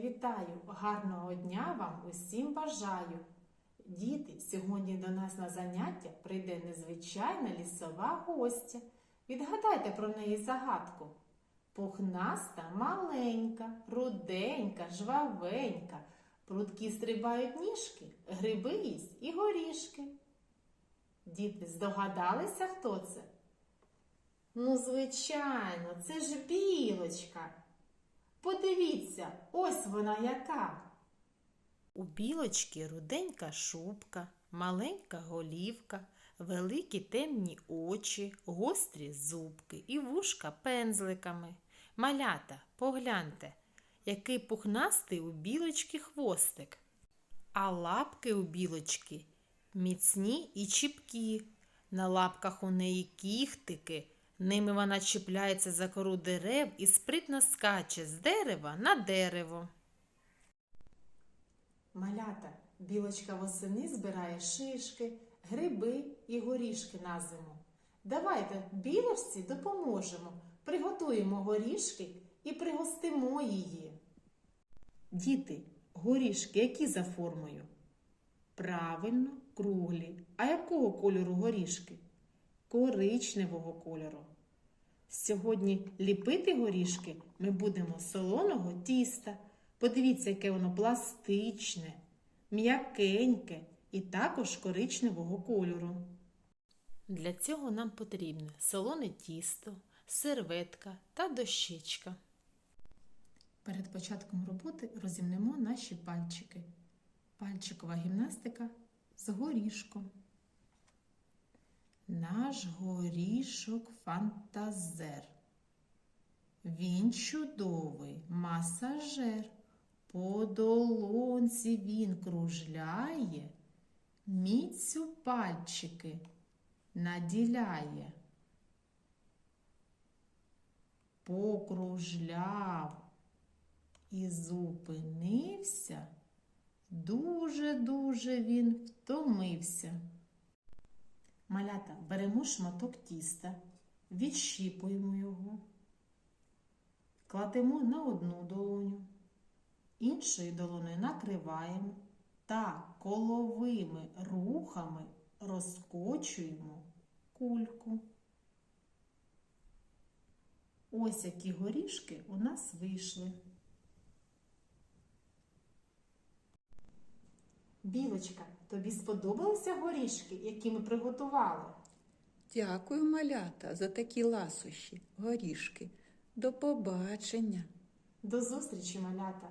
вітаю! Гарного дня вам усім бажаю! Діти, сьогодні до нас на заняття прийде незвичайна лісова гостя. Відгадайте про неї загадку. Пухнаста, маленька, руденька, жвавенька, прудкі стрибають ніжки, гриби їсть і горішки. Діти, здогадалися, хто це? Ну, звичайно, це ж білочка. Подивіться, ось вона яка. У білочки руденька шубка, маленька голівка, великі темні очі, гострі зубки і вушка пензликами. Малята, погляньте, який пухнастий у білочки хвостик. А лапки у білочки міцні і чіпкі. На лапках у неї кіхтики. Ними вона чіпляється за кору дерев і спритно скаче з дерева на дерево. Малята, білочка восени збирає шишки, гриби і горішки на зиму. Давайте білочці допоможемо, приготуємо горішки і пригостимо її. Діти, горішки які за формою? Правильно, круглі. А якого кольору горішки? Коричневого кольору. Сьогодні ліпити горішки ми будемо з солоного тіста. Подивіться, яке воно пластичне, м'якеньке і також коричневого кольору. Для цього нам потрібне солоне тісто, серветка та дощечка. Перед початком роботи розімнемо наші пальчики. Пальчикова гімнастика з горішком. Наш горішок фантазер. Він чудовий масажер. По долонці він кружляє, міцю пальчики наділяє. Покружляв і зупинився. Дуже-дуже він втомився. Малята, беремо шматок тіста, відщіпуємо його, кладемо на одну долоню, іншою долоною накриваємо та коловими рухами розкочуємо кульку. Ось які горішки у нас вийшли. Білочка, тобі сподобалися горішки, які ми приготували? Дякую, малята, за такі ласощі, горішки. До побачення. До зустрічі, малята!